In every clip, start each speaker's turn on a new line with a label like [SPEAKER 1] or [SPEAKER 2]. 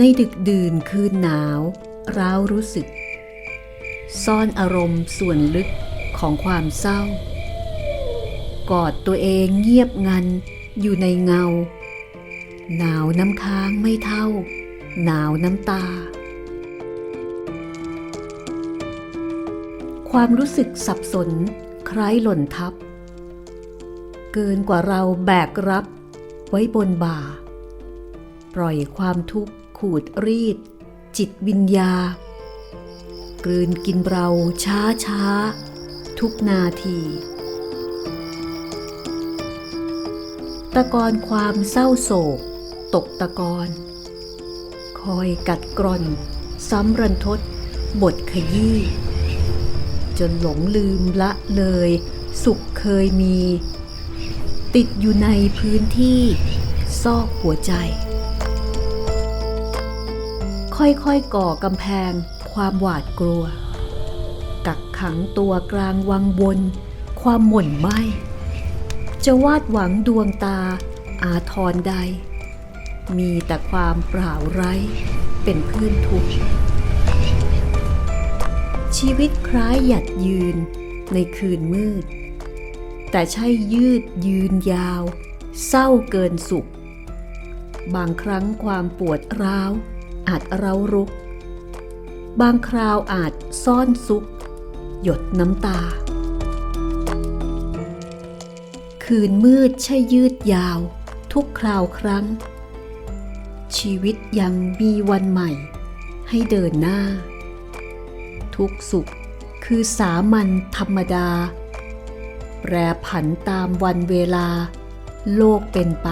[SPEAKER 1] ในดึกดื่นคืนหนาวร้าวรู้สึก ซ่อนอารมณ์ส่วนลึกของความเศร้า กอดตัวเองเงียบงันอยู่ในเงา หนาวน้ำค้างไม่เท่า หนาวน้ำตา ความรู้สึกสับสนคล้ายหล่นทับ เกินกว่าเราแบกรับไว้บนบ่า ปล่อยความทุกข์ ขูดรีด จิตวิญญา กลืนกินเราช้าช้า ทุกนาที ตะกอนความเศร้าโศก ตกตะกอนคอยกัดกร่อน ซ้ำรันทดบทขยี้ จนหลงลืมละเลย สุขเคยมี ติดอยู่ในพื้นที่ซอกหัวใจ ค่อยๆก่อกำแพง ความหวาดกลัว กักขังตัวกลางวังวน ความหม่นไหมจะวาดหวังดวงตา อาทรใด มีแต่ความเปล่าไร้เป็นเพื่อนทุกข์ชีวิตคล้ายหยัดยืนในคืนมืด แต่ใช่ยืดยืนยาว เศร้าเกินสุข บางครั้งความปวดร้าว อาจเร้ารุก บางคราวอาจซ่อนซุก หยดน้ำตา คืนมืดใช่ยืดยาว ทุกคราวครั้ง ชีวิตยังมีวันใหม่ ให้เดินหน้า ทุกสุขคือสามัญธรรมดา แปรผันตามวันเวลา โลกเป็นไป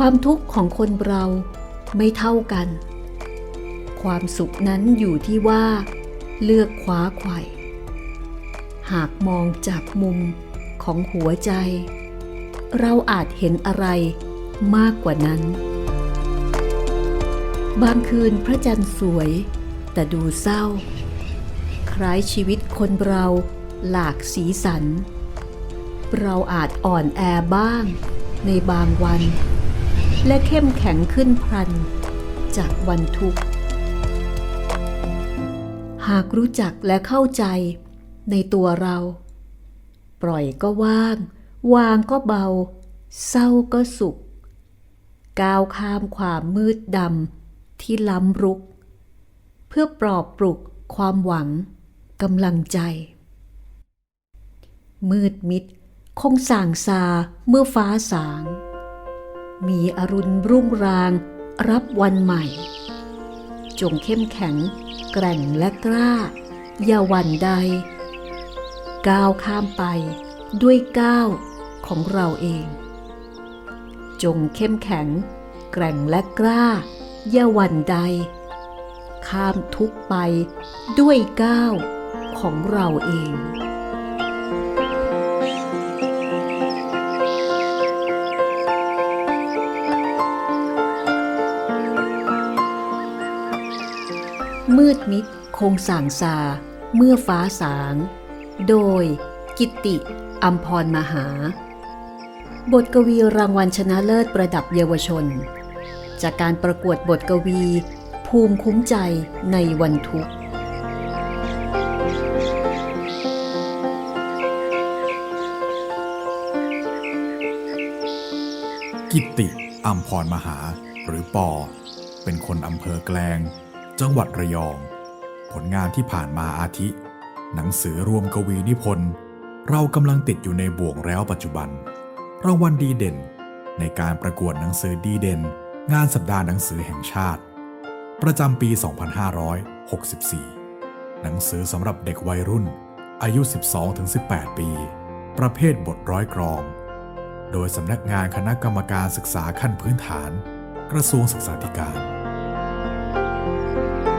[SPEAKER 1] ความทุกข์ของคนเราไม่เท่ากัน ความสุขนั้นอยู่ที่ว่า เลือกคว้าไขว่หากมองจากมุมของหัวใจ เราอาจเห็นอะไรมากกว่านั้น บางคืนพระจันทร์สวย แต่ดูเศร้า คล้ายชีวิตคนเราหลากสีสัน เราอาจอ่อนแอบ้างในบางวัน และเข้มแข็งขึ้นพลัน จากวันทุกข์ หากรู้จักและเข้าใจในตัวเรา ปล่อยก็ว่าง วางก็เบา เศร้าก็สุข ก้าวข้ามความมืดดำที่ล้ำรุก เพื่อปลอบปลุกความหวังกำลังใจ มืดมิดคงส่างซาเมื่อฟ้าสาง มีอรุณรุ่งราง รับวันใหม่ จงเข้มแข็ง แกร่งและกล้า อย่าหวั่นใด ก้าวข้ามไปด้วยก้าวของเราเอง จงเข้มแข็ง แกร่งและกล้า อย่าหวั่นใด ข้ามทุกไปด้วยก้าวของเราเอง มืดมิดคงส่างซา เมื่อฟ้าสาง โดย กิตติอัมพรมหา บทกวีรางวัลชนะเลิศประดับเยาวชน จากการประกวดบทกวี ภูมิคุ้มใจในวันทุกข์
[SPEAKER 2] กิตติอัมพรมหาหรือปอ เป็นคนอำเภอแกลง จังหวัดระยอง ผลงานที่ผ่านมาอาทิ หนังสือรวมกวีนิพนธ์เรากำลังติดอยู่ในบ่วงแล้วปัจจุบัน รางวัลดีเด่น ในการประกวดหนังสือดีเด่น งานสัปดาห์หนังสือแห่งชาติ ประจำปี 2564 หนังสือสำหรับเด็กวัยรุ่น อายุ 12-18 ปี ประเภทบทร้อยกรอง โดยสำนักงานคณะกรรมการศึกษาขั้นพื้นฐาน กระทรวงศึกษาธิการ Bye.